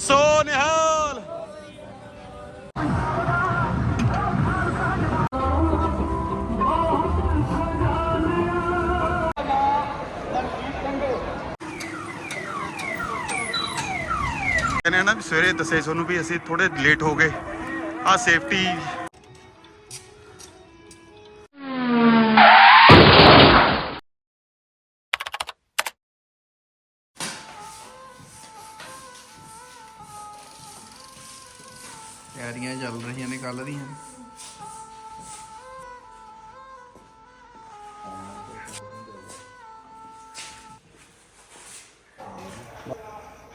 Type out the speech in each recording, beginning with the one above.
ਸੋ ਨਿਹਾਲ। ਕਹਿੰਦੇ ਨਾ ਵੀ ਸਵੇਰੇ ਦੱਸੇ ਤੁਹਾਨੂੰ ਵੀ ਅਸੀਂ ਥੋੜੇ ਲੇਟ ਹੋ ਗਏ। ਆ ਸੇਫਟੀ ਚੱਲ ਰਹੀਆਂ ਨੇ ਕੱਲ ਦੀਆਂ।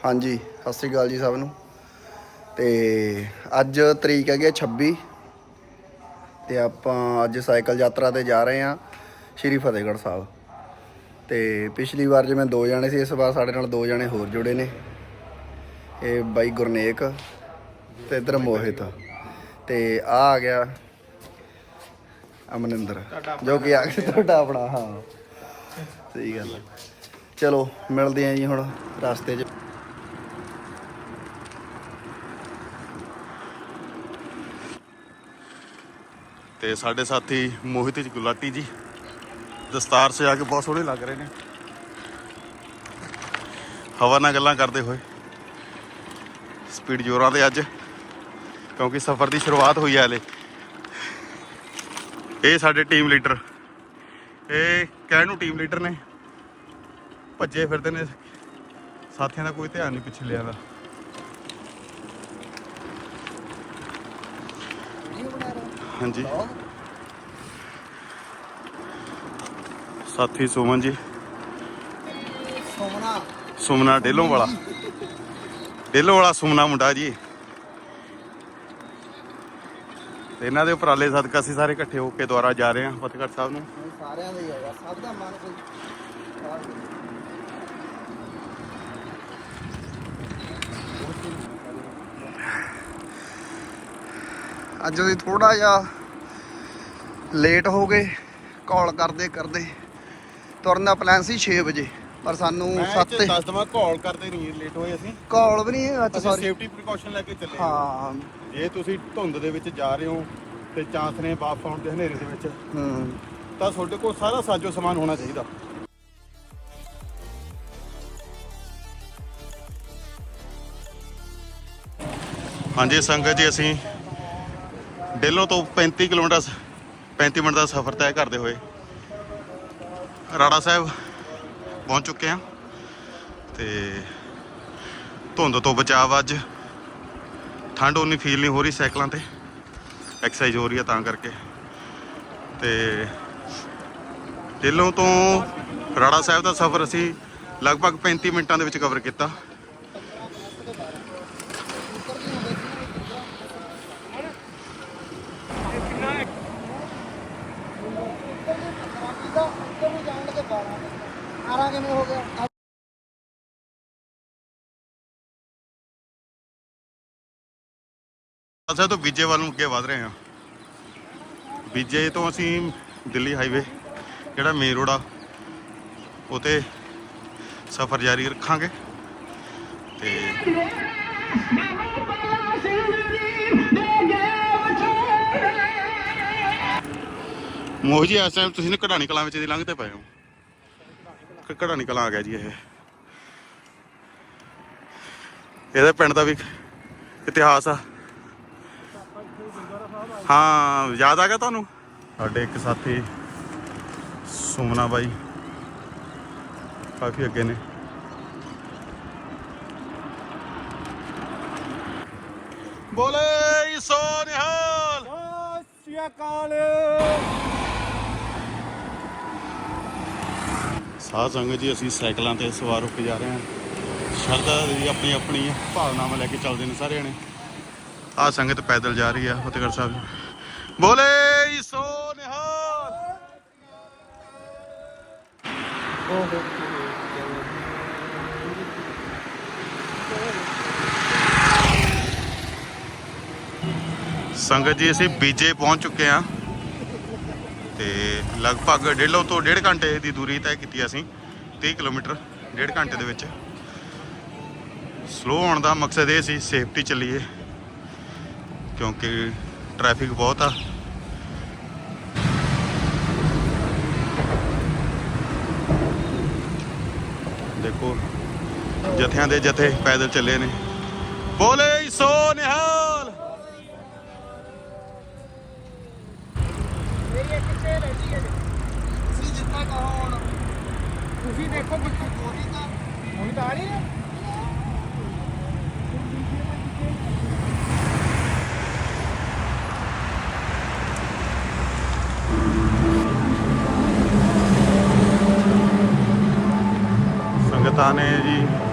ਹਾਂਜੀ, ਸਤਿ ਸ੍ਰੀ ਅਕਾਲ ਜੀ ਸਭ ਨੂੰ। ਤੇ ਅੱਜ ਤਰੀਕ ਹੈਗੀ ਹੈ 26 ਤੇ ਆਪਾਂ ਅੱਜ ਸਾਈਕਲ ਯਾਤਰਾ ਤੇ ਜਾ ਰਹੇ ਹਾਂ, ਸ਼੍ਰੀ ਫਤਿਹਗੜ੍ਹ ਸਾਹਿਬ। ਤੇ ਪਿਛਲੀ ਵਾਰ ਜਿਵੇਂ ਦੋ ਜਾਣੇ ਸੀ, ਇਸ ਵਾਰ ਸਾਡੇ ਨਾਲ ਦੋ ਜਾਣੇ ਹੋਰ ਜੁੜੇ ਨੇ। ਇਹ ਬਾਈ ਗੁਰਨੇਕ ਤੇ ਇਧਰ ਮੋਹਿਤ। ਤੇ ਆ ਆ ਗਿਆ ਅਮਨਿੰਦਰ ਜੋ ਕਿ ਆ ਗਿਆ ਤੁਹਾਡਾ ਆਪਣਾ ਹਾਂ। ਸਹੀ ਗੱਲ ਹੈ। ਚਲੋ ਮਿਲਦੇ ਆਂ ਜੀ ਹੁਣ ਰਸਤੇ 'ਚ। ਤੇ ਸਾਡੇ ਸਾਥੀ ਮੋਹਿਤ ਜੀ ਗੁਲਾਟੀ ਜੀ ਦਸਤਾਰ ਸਜਾ ਕੇ ਬਹੁਤ ਸੋਹਣੇ ਲੱਗ ਰਹੇ ਨੇ। ਹਵਾ ਨਾਲ ਗੱਲਾਂ ਕਰਦੇ ਹੋਏ। ਸਪੀਡ ਜ਼ੋਰਾਂ ਤੇ ਅੱਜ। ਕਿਉਂਕਿ ਸਫ਼ਰ ਦੀ ਸ਼ੁਰੂਆਤ ਹੋਈ ਹੈ ਹਲੇ। ਇਹ ਸਾਡੇ ਟੀਮ ਲੀਡਰ ਇਹ ਕਹਿਣ ਨੂੰ ਟੀਮ ਲੀਡਰ ਨੇ। ਭੱਜੇ ਫਿਰਦੇ ਨੇ। ਸਾਥੀਆਂ ਦਾ ਕੋਈ ਧਿਆਨ ਨਹੀਂ ਪਿੱਛੇ ਲਿਆ ਦਾ। ਹਾਂਜੀ। ਸਾਥੀ ਸੁਮਨ ਜੀ। ਸੋਮਨਾ। ਸੁਮਨਾ ਡੇਲੋਂ ਵਾਲਾ। ਡੇਲੋਂ ਵਾਲਾ ਸੁਮਨਾ ਮੁੰਡਾ ਜੀ। ਤੇ ਇਹਨਾਂ ਦੇ ਉਪਰਾਲੇ ਸਦਕਾ ਅਸੀਂ ਸਾਰੇ ਇਕੱਠੇ ਹੋ ਕੇ ਦੁਆਰਾ ਜਾ ਰਹੇ ਹਾਂ ਫਤਿਹਗੜ੍ਹ ਸਾਹਿਬ ਨੂੰ। ਸਾਰਿਆਂ ਦਾ ਹੀ ਹੈਗਾ ਸਭ ਦਾ ਮਨ ਕੋਈ ਅੱਜ ਅਸੀਂ ਥੋੜਾ ਜਿਹਾ ਲੇਟ ਹੋ ਗਏ ਕਾਲ ਕਰਦੇ ਕਰਦੇ। ਤੁਰਨ ਦਾ ਪਲਾਨ ਸੀ 6 ਵਜੇ ਪਰ ਸਾਨੂੰ 7 ਦੱਸ ਦਵਾਂ ਕਾਲ ਕਰਦੇ ਨਹੀਂ ਲੇਟ ਹੋਏ ਅਸੀਂ। ਕਾਲ ਵੀ ਨਹੀਂ ਅਸੀਂ ਸੌਰੀ ਸੇਫਟੀ ਪ੍ਰੀਕਾਸ਼ਨ ਲੈ ਕੇ ਚੱਲੇ ਹਾਂ ਜੇ ਤੁਸੀਂ ਧੁੰਦ ਦੇ ਵਿੱਚ ਜਾ ਰਹੇ ਹੋ ਤੇ ਚਾਂਸ ਨੇ ਵਾਪਸ ਆਉਣ ਦੇ ਹਨੇਰੇ ਦੇ ਵਿੱਚ ਹੂੰ। ਤਾਂ ਤੁਹਾਡੇ ਕੋਲ ਸਾਰਾ ਸਾਜੋ ਸਮਾਨ ਹੋਣਾ ਚਾਹੀਦਾ। ਹਾਂਜੀ ਸੰਗਤ ਜੀ ਅਸੀਂ ਡੇਲੋਂ ਤੋਂ 35 ਕਿਲੋਮੀਟਰ 35 ਮਿੰਟ ਦਾ ਸਫ਼ਰ ਤੈਅ ਕਰਦੇ ਹੋਏ ਰਾੜਾ ਸਾਹਿਬ ਪਹੁੰਚ ਚੁੱਕੇ ਹਾਂ। ਤੇ ਧੁੰਦ ਤੋਂ ਬਚਾਅ ਅੱਜ ਠੰਡ ਉਨੀ ਫੀਲ ਨਹੀਂ ਹੋ ਰਹੀ ਸਾਈਕਲਾਂ ਤੇ। ਐਕਸਰਸਾਈਜ਼ ਹੋ ਰਹੀ ਹੈ ਤਾਂ ਕਰਕੇ। ਤੇ ਦਿੱਲੋਂ ਤੋਂ ਰਾੜਾ ਸਾਹਿਬ ਦਾ ਸਫ਼ਰ ਅਸੀਂ ਲਗਭਗ 35 ਮਿੰਟਾਂ ਦੇ ਵਿੱਚ ਕਵਰ ਕੀਤਾ। ਆਰਾ ਕਿਵੇਂ ਹੋ ਗਿਆ? ਅਸਾਂ ਤੋਂ ਬੀਜੇ ਵੱਲ ਨੂੰ ਅੱਗੇ ਵਧ ਰਹੇ ਹਾਂ। ਬੀਜੇ ਤੋਂ ਅਸੀਂ ਦਿੱਲੀ ਹਾਈਵੇ, ਜਿਹੜਾ ਮੇਨ ਰੋਡ ਆ ਉਤੇ ਸਫ਼ਰ ਜਾਰੀ ਰੱਖਾਂਗੇ। ਤੇ ਮੋਹ ਜੀ, ਇਸ ਟਾਈਮ ਤੁਸੀਂ ਨੇ ਕਢਾਣੀ ਕਲਾਂ ਵਿੱਚ ਦੀ ਲੰਘਦੇ ਪਏ ਹੋ। ਕ- ਕਢਾਣੀ ਕਲਾਂ ਆ ਗਿਆ ਜੀ ਇਹ। ਇਹਦੇ ਪਿੰਡ ਦਾ ਵੀ ਇਤਿਹਾਸ ਆ। ਹਾਂ ਯਾਦ ਆ ਗਿਆ ਤੁਹਾਨੂੰ? ਸਾਡੇ ਇੱਕ ਸਾਥੀ ਸੁਮਨਾ ਬਾਈ। ਕਾਫੀ ਅੱਗੇ ਨੇ। ਬੋਲੇ ਸੋ ਨਿਹਾਲ। ਸਾਧ ਸੰਗਤ ਜੀ ਅਸੀਂ ਸਾਈਕਲਾਂ ਤੇ ਸਵਾਰ ਹੋ ਕੇ ਜਾ ਰਹੇ ਹਾਂ। ਸ਼ਰਧਾ ਦੀ ਆਪਣੀ ਆਪਣੀ ਭਾਵਨਾਵਾਂ ਲੈ ਕੇ ਚੱਲਦੇ ਨੇ ਸਾਰੇ ਜਣੇ ਆ ਸੰਗਤ ਪੈਦਲ ਜਾ ਰਹੀ ਆ, ਫਤਿਹਗੜ੍ਹ ਸਾਹਿਬ ਬੋਲੇ ਸੋ ਨਿਹਾਲ। ਸੰਗਤ ਜੀ, ਅਸੀਂ ਬੀਜੇ ਪਹੁੰਚ ਚੁੱਕੇ ਆ। ਤੇ ਲਗਭਗ ਡੇਢ ਤੋਂ ਡੇਢ ਘੰਟੇ ਦੀ ਦੂਰੀ ਤੈਅ ਕੀਤੀ ਅਸੀਂ 30 ਕਿਲੋਮੀਟਰ, ਡੇਢ ਘੰਟੇ ਦੇ ਵਿੱਚ। ਸਲੋ ਹੋਣ ਦਾ ਮਕਸਦ ਇਹ ਸੀ ਸੇਫਟੀ ਚੱਲੀਏ। ਕਿਉਂਕਿ ਟ੍ਰੈਫਿਕ ਬਹੁਤ ਆ। ਦੇਖੋ ਜਥਿਆਂ ਦੇ ਜਥੇ ਪੈਦਲ ਚੱਲੇ ਨੇ। ਬੋਲੇ ਸੋ ਨਿਹਾਲ!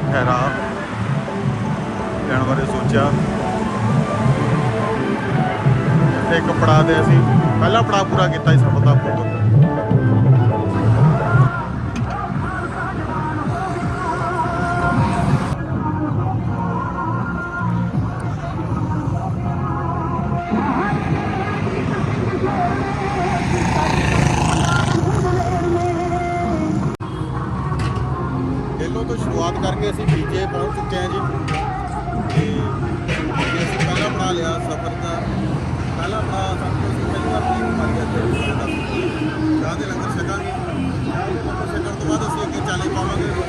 ਠਹਿਰਾ। ਲੈਣ ਬਾਰੇ ਸੋਚਿਆ। ਇੱਕ ਪੜਾਅ ਦੇ ਅਸੀਂ ਪਹਿਲਾ ਪੜਾਅ ਪੂਰਾ ਕੀਤਾ ਇਸ ਸਫਲਤਾ ਪੂਰਵਕ ਸ਼ੁਰੂਆਤ ਅਸੀਂ ਪੀਜੇ ਪਹੁੰਚ ਚੁੱਕੇ ਹਾਂ ਜੀ। ਤੇ ਅਸੀਂ ਪਹਿਲਾਂ ਬਣਾ ਲਿਆ ਸਫ਼ਰ ਦਾ। ਪਹਿਲਾ ਬਣਾ ਸਾਨੂੰ ਅਸੀਂ ਪਹਿਲੀ ਵਾਰ ਪੀਰ ਤੇ ਚਾਹ ਦੇ ਲੰਗਰ ਛਕਾਂਗੇ। ਚਾਹ ਦੇ ਲੰਗਰ ਛਕਣ ਤੋਂ ਬਾਅਦ ਅਸੀਂ ਅੱਗੇ ਚਾਲੇ ਪਾਵਾਂਗੇ।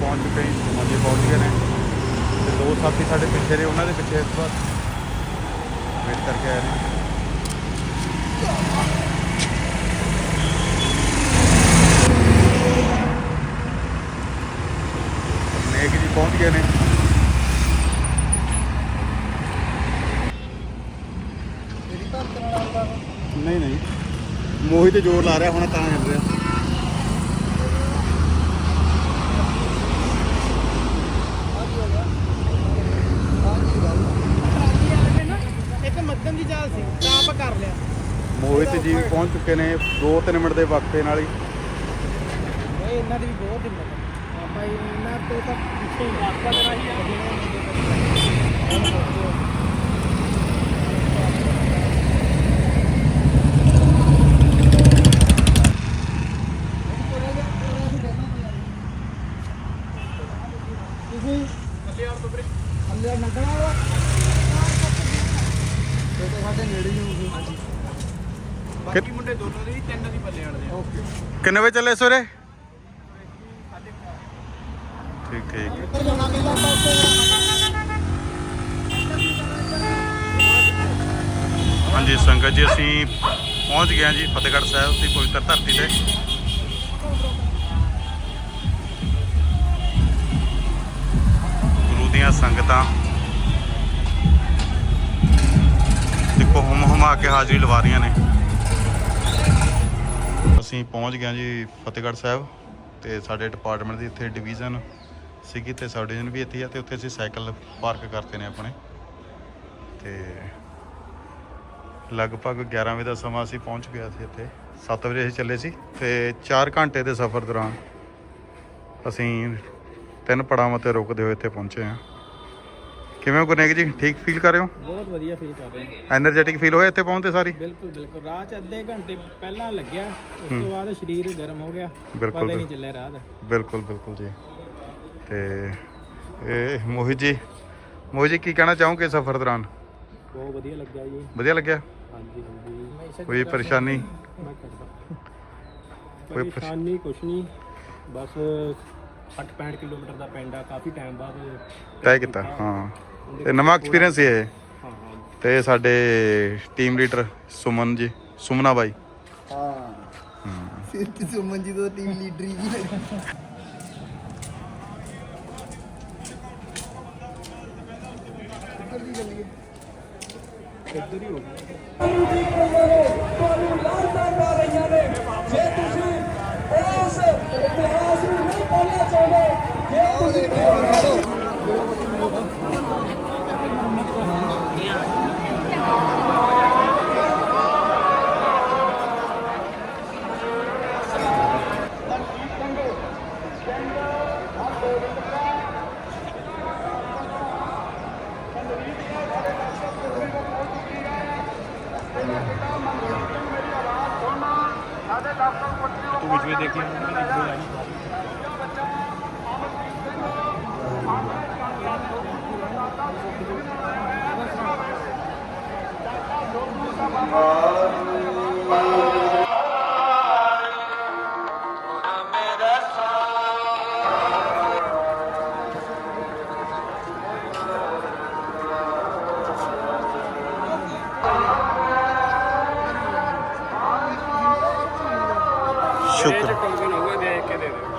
ਪਹੁੰਚ ਚੁੱਕੇ ਹਾਂ ਸਮਾਜੇ ਪਹੁੰਚ ਗਏ ਨੇ। ਤੇ ਦੋ ਸਾਥੀ ਸਾਡੇ ਪਿੱਛੇ ਨੇ ਉਹਨਾਂ ਦੇ ਪਿੱਛੇ ਇਸ ਵਾਰ। ਵੇਟ ਕਰਕੇ ਆਏ ਨੇ। ਨੇਕ ਜੀ ਪਹੁੰਚ ਗਏ ਨੇ। ਨਹੀਂ ਨਹੀਂ। ਮੋਹੀ ਤੇ ਜ਼ੋਰ ਲਾ ਰਿਹਾ ਹੁਣ ਤਾਂ ਚੱਲ ਰਿਹਾ ਇੱਕ ਮੱਧਮ ਦੀ ਚਾਲ ਸੀ ਤਾਂ ਆਪਾਂ ਕਰ ਲਿਆ ਮੋਹਿਤ ਜੀ ਪਹੁੰਚ ਚੁੱਕੇ ਨੇ 2-3 ਮਿੰਟ ਦੇ ਵਕਤ ਨਾਲ ਹੀ ਇਹ ਇਹਨਾਂ ਦੀ ਵੀ ਬਹੁਤ ਹਿੰਮਤ ਹੈ। ਆਪਾਂ ਇਹਨਾਂ ਤੋਂ ਤਾਂ ਪਿੱਛੇ ਹੀ ਆਪਾਂ ਜਰਾ ਹੀ ਤੁਸੀਂ ਅੱਲੇ ਆਉਣ ਤੋਂ ਵੀਰੇ ਅੱਲੇ ਨੰਗਣਾ ਵਾਲਾ ਇਹ ਤਾਂ ਸਾਡੇ ਨੇੜੇ ਹੀ ਹੋਊਗੀ ਹਾਂਜੀ ਬਾਕੀ ਮੁੰਡੇ ਦੋਨੋਂ ਦੇ ਹੀ ਤਿੰਨ ਦੀ ਪੱਲੇ ਆਣਦੇ ਓਕੇ ਕਿੰਨੇ ਵਜੇ ਚੱਲੇ ਸਵੇਰੇ? ਠੀਕ ਠੀਕ ਹਾਂਜੀ ਸੰਗਤ ਜੀ, ਅਸੀਂ ਪਹੁੰਚ ਗਏ ਹਾਂ ਜੀ ਫਤਿਹਗੜ੍ਹ ਸਾਹਿਬ ਦੀ ਪਵਿੱਤਰ ਧਰਤੀ ਤੇ। ਗੁਰੂ ਦੀਆਂ ਸੰਗਤਾਂ। ਦੇਖੋ ਹਮ ਹਮਾ ਕੇ ਹਾਜ਼ਰੀ ਲਵਾ ਰਹੀਆਂ ਨੇ। ਅਸੀਂ ਪਹੁੰਚ ਗਏ ਜੀ ਫਤਿਹਗੜ੍ਹ ਸਾਹਿਬ ਤੇ ਸਾਡੇ ਡਿਪਾਰਟਮੈਂਟ ਦੀ ਇੱਥੇ ਡਿਵੀਜ਼ਨ ਸੀਗੀ ਤੇ ਸਬ ਡਿਵੀਜ਼ਨ ਵੀ ਇੱਥੇ ਆ ਤੇ ਉੱਥੇ ਅਸੀਂ ਸਾਈਕਲ ਪਾਰਕ ਕਰਤੇ ਨੇ ਆਪਣੇ ਤੇ ਲਗਭਗ 11 ਵਜੇ ਦਾ ਸਮਾਂ ਅਸੀਂ ਪਹੁੰਚ ਗਿਆ ਸੀ ਇੱਥੇ। 7 ਵਜੇ ਅਸੀਂ ਚੱਲੇ ਸੀ ਤੇ 4 ਘੰਟੇ ਦੇ ਸਫ਼ਰ ਦੌਰਾਨ ਅਸੀਂ ਤਿੰਨ ਪੜਾਵਾਂ ਤੇ ਰੁਕਦੇ ਹੋਏ ਇੱਥੇ ਪਹੁੰਚੇ ਹਾਂ। ਕਿਵੇਂ ਹੋ ਗੁਰਨੇਕ ਜੀ? ਠੀਕ ਫੀਲ ਕਰ ਰਹੇ ਹੋ? ਬਹੁਤ ਵਧੀਆ ਫੀਲ ਕਰ ਰਹੇ એનર્ਜੈਟਿਕ ਫੀਲ ਹੋਇਆ ਇੱਥੇ ਪਹੁੰਚਦੇ ਸਾਰੀ? ਬਿਲਕੁਲ ਬਿਲਕੁਲ। ਰਾਹ ਅੱਧੇ ਘੰਟੇ ਪਹਿਲਾਂ ਲੱਗਿਆ ਉਸ ਤੋਂ ਬਾਅਦ ਸਰੀਰ ਗਰਮ ਹੋ ਗਿਆ। ਪਤਾ ਨਹੀਂ ਚੱਲਿਆ ਰਾਹ ਬਿਲਕੁਲ ਬਿਲਕੁਲ ਜੀ। ਤੇ ਇਹ ਮੋਹਿਤ ਜੀ ਮੋਹਿਤ ਜੀ ਕੀ ਕਹਿਣਾ ਚਾਹੋਗੇ ਸਫ਼ਰ ਦੌਰਾਨ? ਬਹੁਤ ਵਧੀਆ ਲੱਗਿਆ ਜੀ। ਵਧੀਆ ਲੱਗਿਆ? ਹਾਂਜੀ ਹਾਂਜੀ। ਕੋਈ ਪਰੇਸ਼ਾਨੀ? ਕੋਈ ਪਰੇਸ਼ਾਨੀ ਕੁਛ ਨਹੀਂ। ਬਸ 60-65 ਕਿਲੋਮੀਟਰ ਦਾ ਪਿੰਡ ਆ ਕਾਫੀ ਟਾਈਮ ਬਾਅਦ ਤੈਅ ਕੀਤਾ ਹਾਂ। ਤੇ ਨਵਾਂ ਐਕਸਪੀਰੀਅੰਸ ਹੀ ਹੈ ਤੇ ਸਾਡੇ ਟੀਮ ਲੀਡਰ ਸੁਮਨ ਜੀ ਸੁਮਨਾ ਬਾਈ। ਹਾਂ। ਸਿੱਧੀ ਸੁਮਨ ਜੀ ਦਾ ਟੀਮ ਲੀਡਰ ਹੀ ਇੱਧਰ ਹੀ ਹੋ ਗਿਆ। ਤੂੰ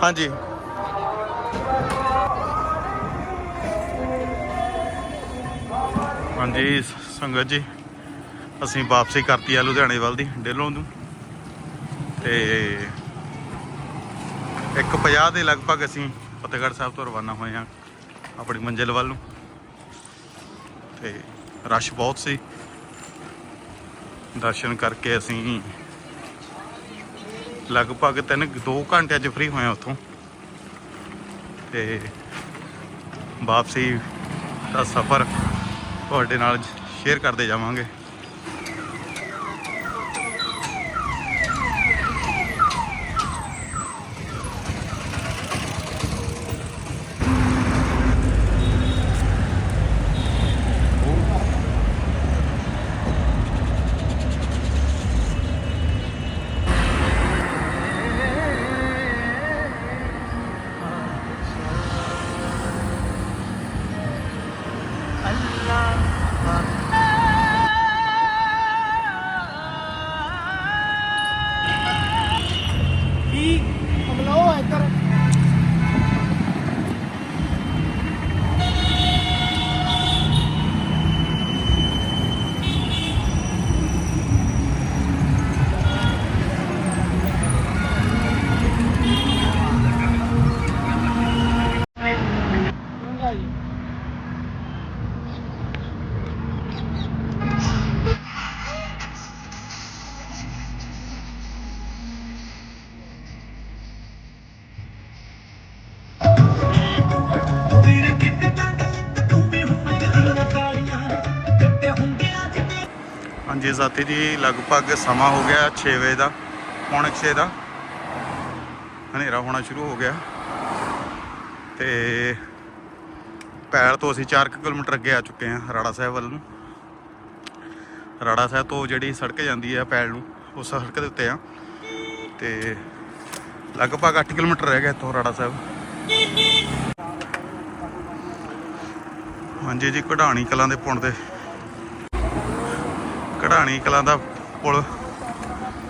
ਹਾਂਜੀ। ਹਾਂਜੀ ਸੰਗਤ ਜੀ, ਅਸੀਂ ਵਾਪਸੀ ਕਰਤੀ ਆ ਲੁਧਿਆਣੇ ਵੱਲ ਦੀ, ਡੇਲੋਂ ਨੂੰ ਤੇ 150 ਦੇ ਲਗਭਗ ਅਸੀਂ ਫਤਿਹਗੜ੍ਹ ਸਾਹਿਬ ਤੋਂ ਰਵਾਨਾ ਹੋਏ ਹਾਂ, ਆਪਣੀ ਮੰਜ਼ਿਲ ਵੱਲ ਨੂੰ। ਤੇ ਰਸ਼ ਬਹੁਤ ਸੀ। ਦਰਸ਼ਨ ਕਰਕੇ ਅਸੀਂ ਲਗਭਗ ਤਿੰਨ 2 ਘੰਟਿਆਂ 'ਚ ਫ੍ਰੀ ਹੋਏ ਹਾਂ ਉੱਥੋਂ। ਤੇ ਵਾਪਸੀ ਦਾ ਸਫ਼ਰ ਤੁਹਾਡੇ ਨਾਲ ਸ਼ੇਅਰ ਕਰਦੇ ਜਾਵਾਂਗੇ। ਸਾਥੀ ਜੀ ਲਗਭਗ ਸਮਾਂ ਹੋ ਗਿਆ 6 ਵਜੇ ਦਾ, ਪੌਣੇ 6 ਦਾ। ਹਨੇਰਾ ਹੋਣਾ ਸ਼ੁਰੂ ਹੋ ਗਿਆ। ਤੇ ਪੈਲ ਤੋਂ ਅਸੀਂ 4 ਕਿਲੋਮੀਟਰ ਅੱਗੇ ਆ ਚੁੱਕੇ ਹਾਂ, ਰਾੜਾ ਸਾਹਿਬ ਵੱਲ ਨੂੰ। ਰਾੜਾ ਸਾਹਿਬ ਤੋਂ ਜਿਹੜੀ ਸੜਕ ਜਾਂਦੀ ਹੈ ਪੈਲ ਨੂੰ, ਉਸ ਸੜਕ ਦੇ ਉੱਤੇ ਆ। ਤੇ ਲਗਭਗ 8 ਕਿਲੋਮੀਟਰ ਰਹਿ ਗਿਆ ਇੱਥੋਂ ਰਾੜਾ ਸਾਹਿਬ। ਹਾਂਜੀ ਜੀ, ਕਢਾਣੀ ਕਲਾਂ ਦੇ ਪੁਲ ਦੇ ਕਢਾਣੀ ਕਲਾਂ ਦਾ ਪੁਲ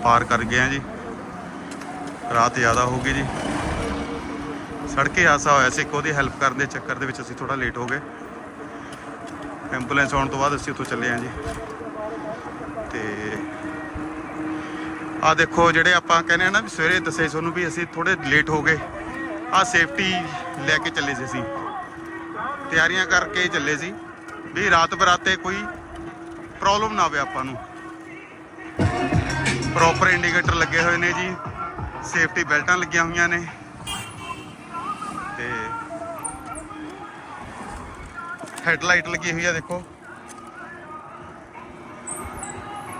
ਪਾਰ ਕਰ ਗਏ ਆ ਜੀ। ਰਾਤ ਜ਼ਿਆਦਾ ਹੋ ਗਈ ਜੀ। ਸੜਕੇ ਹਾਸਾ ਹੋਇਆ ਸੀ, ਇੱਕ ਉਹਦੀ ਹੈਲਪ ਕਰਨ ਦੇ ਚੱਕਰ ਦੇ ਵਿੱਚ ਅਸੀਂ ਥੋੜਾ ਲੇਟ ਹੋ ਗਏ। ਐਂਬੂਲੈਂਸ ਆਉਣ ਤੋਂ ਬਾਅਦ ਅਸੀਂ ਉੱਥੋਂ ਚੱਲੇ ਆ ਜੀ। ਤੇ ਆ ਦੇਖੋ ਜਿਹੜੇ ਆਪਾਂ ਕਹਿੰਦੇ ਆ ਨਾ ਵੀ ਸਵੇਰੇ ਦੱਸੇ ਤੁਹਾਨੂੰ ਵੀ ਅਸੀਂ ਥੋੜੇ ਲੇਟ ਹੋ ਗਏ। ਆ ਸੇਫਟੀ ਲੈ ਕੇ ਚੱਲੇ ਸੀ ਅਸੀਂ। ਤਿਆਰੀਆਂ ਕਰਕੇ ਚੱਲੇ ਸੀ। ਵੀ ਰਾਤ ਬਰਾਤੇ ਕੋਈ ਪ੍ਰੋਬਲਮ ਨਾ ਆਵੇ ਆਪਾਂ ਨੂੰ। ਪ੍ਰੋਪਰ ਇੰਡੀਕੇਟਰ ਲੱਗੇ ਹੋਏ ਨੇ ਜੀ। ਸੇਫਟੀ ਬੈਲਟਾਂ ਲੱਗੀਆਂ ਹੋਈਆਂ ਨੇ। ਤੇ ਹੈਡਲਾਈਟ ਲੱਗੀ ਹੋਈ ਆ, ਦੇਖੋ।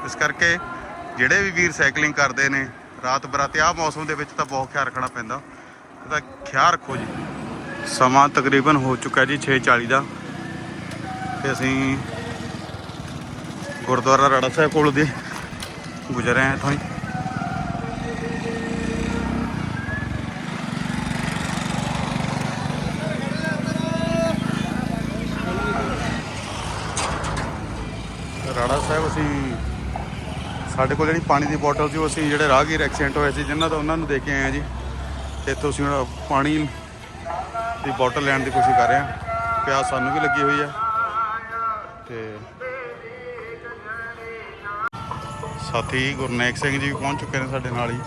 ਇਸ ਕਰਕੇ ਜਿਹੜੇ ਵੀ ਵੀਰ ਸਾਈਕਲਿੰਗ ਕਰਦੇ ਨੇ ਰਾਤ ਬਰਾਤੇ ਆ ਮੌਸਮ ਦੇ ਵਿੱਚ ਤਾਂ ਬਹੁਤ ਖਿਆਲ ਰੱਖਣਾ ਪੈਂਦਾ। ਇਹਦਾ ਖਿਆਲ ਰੱਖੋ ਜੀ। ਸਮਾਂ ਤਕਰੀਬਨ ਹੋ ਚੁੱਕਾ ਜੀ 6:40 ਦਾ। ਤੇ ਅਸੀਂ ਗੁਰਦੁਆਰਾ ਰਾੜਾ ਸਾਹਿਬ ਕੋਲ ਦੇ ਗੁਜ਼ਰ ਰਹੇ ਹਾਂ ਇੱਥੋਂ ਰਾੜਾ ਸਾਹਿਬ, ਅਸੀਂ ਸਾਡੇ ਕੋਲ ਜਿਹੜੀ ਪਾਣੀ ਦੀ ਬੋਟਲ ਸੀ, ਉਹ ਅਸੀਂ ਜਿਹੜੇ ਰਾਹਗੀਰ ਐਕਸੀਡੈਂਟ ਹੋਏ ਸੀ, ਜਿਨ੍ਹਾਂ ਦਾ ਉਹਨਾਂ ਨੂੰ ਦੇ ਕੇ ਆਏ ਆ ਜੀ। ਤੇ ਇੱਥੋਂ ਅਸੀਂ ਹੁਣ ਪਾਣੀ ਦੀ ਬੋਟਲ ਲੈਣ ਦੀ ਕੋਸ਼ਿਸ਼ ਕਰ ਰਹੇ ਹਾਂ। ਪਿਆਸ ਸਾਨੂੰ ਵੀ ਲੱਗੀ ਹੋਈ ਹੈ ਤੇ ਸਾਥੀ ਗੁਰਨੇਕ ਸਿੰਘ ਜੀ ਵੀ ਪਹੁੰਚ ਚੁੱਕੇ ਨੇ ਸਾਡੇ ਨਾਲ ਹੀ।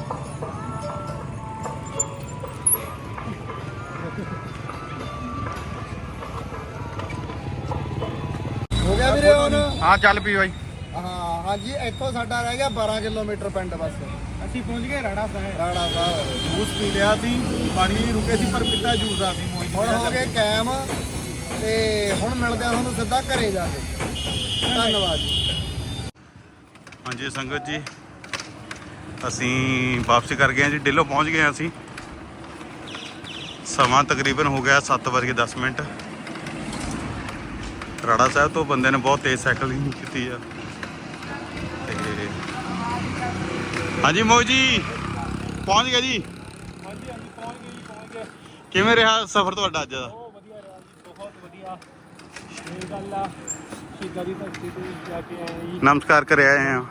ਹੋ ਗਿਆ ਵੀਰੇ ਹੁਣ? ਹਾਂ ਚੱਲ ਪਈ ਬਾਈ। ਹਾਂ ਹਾਂਜੀ ਇੱਥੋਂ ਸਾਡਾ ਰਹਿ ਗਿਆ 12 ਕਿਲੋਮੀਟਰ ਪਿੰਡ ਬਸ। ਅਸੀਂ ਪਹੁੰਚ ਗਏ ਰਾੜਾ ਸਾਹਿਬ। ਰਾਣਾ ਸਾਹਿਬ। ਜੂਸ ਪੀ ਲਿਆ ਸੀ ਪਾਣੀ ਵੀ ਰੁਕੇ ਸੀ ਪਰ ਪਿੱਤਾ ਜੂਸ ਆ ਸੀ ਹੁਣ ਹੋ ਗਏ ਕਾਇਮ ਤੇ ਹੁਣ ਮਿਲਦੇ ਆ ਤੁਹਾਨੂੰ ਸਿੱਧਾ ਘਰੇ ਜਾ ਕੇ। ਧੰਨਵਾਦ ਜੀ। ਹਾਂਜੀ ਸੰਗਤ ਜੀ ਅਸੀਂ ਵਾਪਸੀ ਕਰ ਗਏ ਹਾਂ ਜੀ ਡੇਲੋ ਪਹੁੰਚ ਗਏ ਹਾਂ ਅਸੀਂ। ਸਮਾਂ ਤਕਰੀਬਨ ਹੋ ਗਿਆ 7:10 ਮਿੰਟ। ਰਾੜਾ ਸਾਹਿਬ ਤੋਂ ਬੰਦੇ ਨੇ ਬਹੁਤ ਤੇਜ਼ ਸਾਈਕਲਿੰਗ ਕੀਤੀ ਆ। ਤੇ ਹਾਂਜੀ ਮੋਹ ਜੀ ਪਹੁੰਚ ਗਏ ਜੀ? ਹਾਂਜੀ ਹਾਂਜੀ ਪਹੁੰਚ ਗਏ ਜੀ ਪਹੁੰਚ ਗਏ। ਕਿਵੇਂ ਰਿਹਾ ਸਫ਼ਰ ਤੁਹਾਡਾ ਅੱਜ ਦਾ? ਬਹੁਤ ਵਧੀਆ ਰਿਹਾ ਜੀ ਬਹੁਤ ਵਧੀਆ। ਇਹ ਗੱਲ ਆ। ਸ਼ਹੀਦਾਂ ਦੀ ਧਰਤੀ ਤੇ ਜਾ ਕੇ ਆਏ ਜੀ। ਨਮਸਕਾਰ ਕਰ ਆਏ ਕਰਕੇ ਆ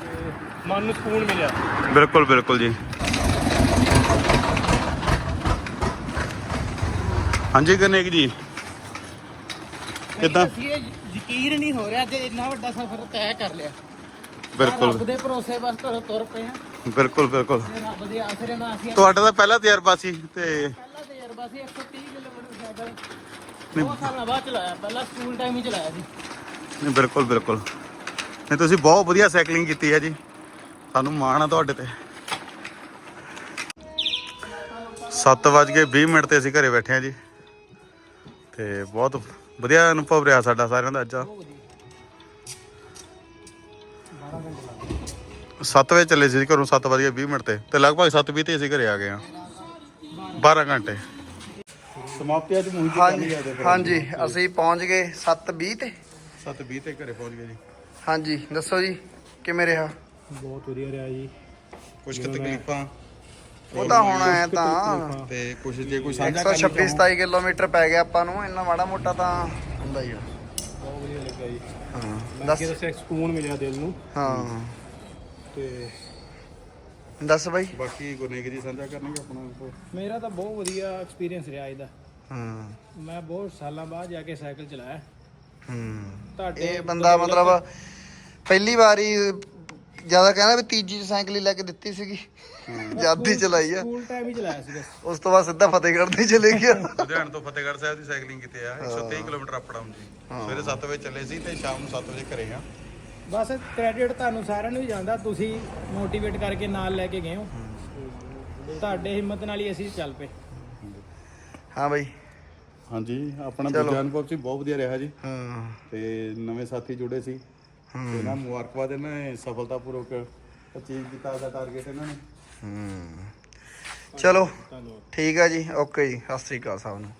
ਤੇ ਮਨ ਨੂੰ ਸਕੂਨ ਮਿਲਿਆ। ਬਿਲਕੁਲ ਬਿਲਕੁਲ ਜੀ। ਹਾਂਜੀ ਗਨੇਕ ਜੀ। ਕਿੱਦਾਂ? ਅਸੀਂ ਇਹ ਯਕੀਨ ਨਹੀਂ ਹੋ ਰਿਹਾ ਜੇ ਇੰਨਾ ਵੱਡਾ ਸਫ਼ਰ ਤੈਅ ਕਰ ਲਿਆ। ਬਿਲਕੁਲ। ਰੱਬ ਦੇ ਭਰੋਸੇ ਬਸ ਤੁਰ ਤੁਰ ਪਏ ਆ ਬਿਲਕੁਲ ਬਿਲਕੁਲ। ਤੇ ਰੱਬ ਦੇ ਆਸਰੇ ਨਾਲ ਅਸੀਂ ਤੁਹਾਡਾ ਤਾਂ ਪਹਿਲਾ ਤਜਰਬਾ ਸੀ ਤੇ ਪਹਿਲਾਂ ਤਜਰਬਾ ਸੀ 130 ਕਿਲੋਮੀਟਰ ਸਾਈਕਲ ਬਹੁਤ ਸਾਲਾਂ ਬਾਅਦ ਚਲਾਇਆ ਪਹਿਲਾਂ ਸਕੂਲ ਟਾਈਮ ਹੀ ਚਲਾਇਆ ਸੀ। ਨਹੀਂ ਬਿਲਕੁਲ ਬਿਲਕੁਲ। ਨਹੀਂ ਤੁਸੀਂ ਬਹੁਤ ਵਧੀਆ ਸਾਈਕਲਿੰਗ ਕੀਤੀ ਹੈ ਜੀ। ਸਾਨੂੰ ਮਾਣ ਆ ਤੁਹਾਡੇ ਤੇ। 7:20 ਮਿੰਟ ਤੇ ਅਸੀਂ ਘਰੇ ਬੈਠੇ ਆ ਜੀ। ਤੇ ਬਹੁਤ ਵਧੀਆ ਅਨੁਭਵ ਰਿਹਾ ਸਾਡਾ ਸਾਰਿਆਂ ਦਾ ਅੱਜ। ਦਾ 7 ਵਜੇ ਚੱਲੇ ਸੀ ਘਰੋਂ 7:20 ਮਿੰਟ ਤੇ। ਤੇ ਲਗਭਗ 7:20 ਤੇ ਅਸੀਂ ਘਰੇ ਆ ਗਏ ਆ 12 ਘੰਟੇ। ਸਮਾਪਤੀ ਅੱਜ ਮੂਹੀ ਹਾਂਜੀ ਹਾਂਜੀ ਅਸੀਂ ਪਹੁੰਚ ਗਏ 7:20 ਤੇ। 7:20 ਤੇ ਘਰੇ ਪਹੁੰਚ ਗਏ ਜੀ। ਹਾਂਜੀ ਦੱਸੋ ਜੀ ਕਿਵੇਂ ਰਿਹਾ? ਬਹੁਤ ਵਧੀਆ ਰਿਹਾ ਜੀ। ਕੁਝ ਕੁ ਤਕਲੀਫਾਂ? ਉਹ ਤਾਂ ਹੁਣ ਐ ਤਾਂ ਤੇ ਕੁਝ ਜੇ ਕੋਈ ਸਾਂਝਾ 126 27 ਕਿਲੋਮੀਟਰ ਪੈ ਗਿਆ ਆਪਾਂ ਨੂੰ ਇੰਨਾ ਮਾੜਾ ਮੋਟਾ ਤਾਂ ਹੁੰਦਾ ਹੀ ਆ। ਬਹੁਤ ਵਧੀਆ ਲੱਗਾ ਜੀ। ਹਾਂ ਦੱਸ ਦੱਸ ਕੇ ਸਕੂਨ ਮਿਲਿਆ ਦਿਲ ਨੂੰ। ਹਾਂ। ਤੇ ਦੱਸ ਬਾਈ। ਬਾਕੀ ਗੁਰਨੇਕ ਜੀ ਸਾਂਝਾ ਕਰਨਗੇ ਆਪਣਾ। ਮੇਰਾ ਤਾਂ ਬਹੁਤ ਵਧੀਆ ਐਕਸਪੀਰੀਅੰਸ ਰਿਹਾ ਇਹਦਾ। ਹਾਂ। ਮੈਂ ਬਹੁਤ ਸਾਲਾਂ ਬਾਅਦ ਜਾ ਕੇ ਸਾਈਕਲ ਚਲਾਇਆ। ਹੂੰ। ਤੁਹਾਡੇ ਇਹ ਬੰਦਾ ਮਤਲਬ ਪਹਿਲੀ ਵਾਰੀ ਜ਼ਿਆਦਾ ਕਹਿੰਦਾ ਵੀ ਤੀਜੀ ਚ ਸਾਈਕਲ ਹੀ ਲੈ ਕੇ ਦਿੱਤੀ ਸੀਗੀ। ਜਦ ਚਲਾਈ ਆ। ਸਕੂਲ ਟਾਈਮ ਹੀ ਚਲਾਇਆ ਸੀ ਬਸ। ਉਸ ਤੋਂ ਬਾਅਦ ਸਿੱਧਾ ਫਤਿਹਗੜ੍ਹ ਤੇ ਚਲੇ ਗਿਆ। ਲੁਧਿਆਣੇ ਤੋਂ ਫਤਿਹਗੜ੍ਹ ਸਾਹਿਬ ਦੀ ਸਾਈਕਲਿੰਗ ਕੀਤੀ ਆ। 123 ਕਿਲੋਮੀਟਰ ਅਪ ਡਾਊਨ ਜੀ ਸਵੇਰੇ 7 ਵਜੇ ਚੱਲੇ ਸੀ ਤੇ ਸ਼ਾਮ ਨੂੰ 7 ਵਜੇ ਘਰੇ ਆ। ਬਸ ਕ੍ਰੈਡਿਟ ਤੁਹਾਨੂੰ ਸਾਰਿਆਂ ਨੂੰ ਹੀ ਜਾਂਦਾ। ਤੁਸੀਂ ਮੋਟੀਵੇਟ ਕਰਕੇ ਨਾਲ ਲੈ ਕੇ ਗਏ ਹੋ। ਤੁਹਾਡੇ ਹਿੰਮਤ ਨਾਲ ਹੀ ਅਸੀਂ ਚੱਲ ਪਏ। ਹਾਂ ਬਾਈ। ਹਾਂਜੀ ਆਪਣਾ। ਦੂਜਾ ਅਨੁਭਵ ਸੀ ਬਹੁਤ ਵਧੀਆ ਰਿਹਾ ਜੀ। ਹਾਂ। ਤੇ ਨਵੇਂ ਸਾਥੀ ਜੁੜੇ ਸੀ। ਤੇ ਇਹਨਾਂ ਨੂੰ ਮੁਬਾਰਕਬਾਦ ਇਹਨਾਂ ਨੇ ਸਫਲਤਾਪੂਰਵਕ ਅਚੀਵ ਕੀਤਾ ਦਾ ਟਾਰਗੇਟ ਇਹਨਾਂ ਨੇ। ਹੂੰ। ਚਲੋ ਠੀਕ ਆ ਜੀ ਓਕੇ ਜੀ ਸਤਿ ਸ੍ਰੀ ਅਕਾਲ ਸਭ ਨੂੰ।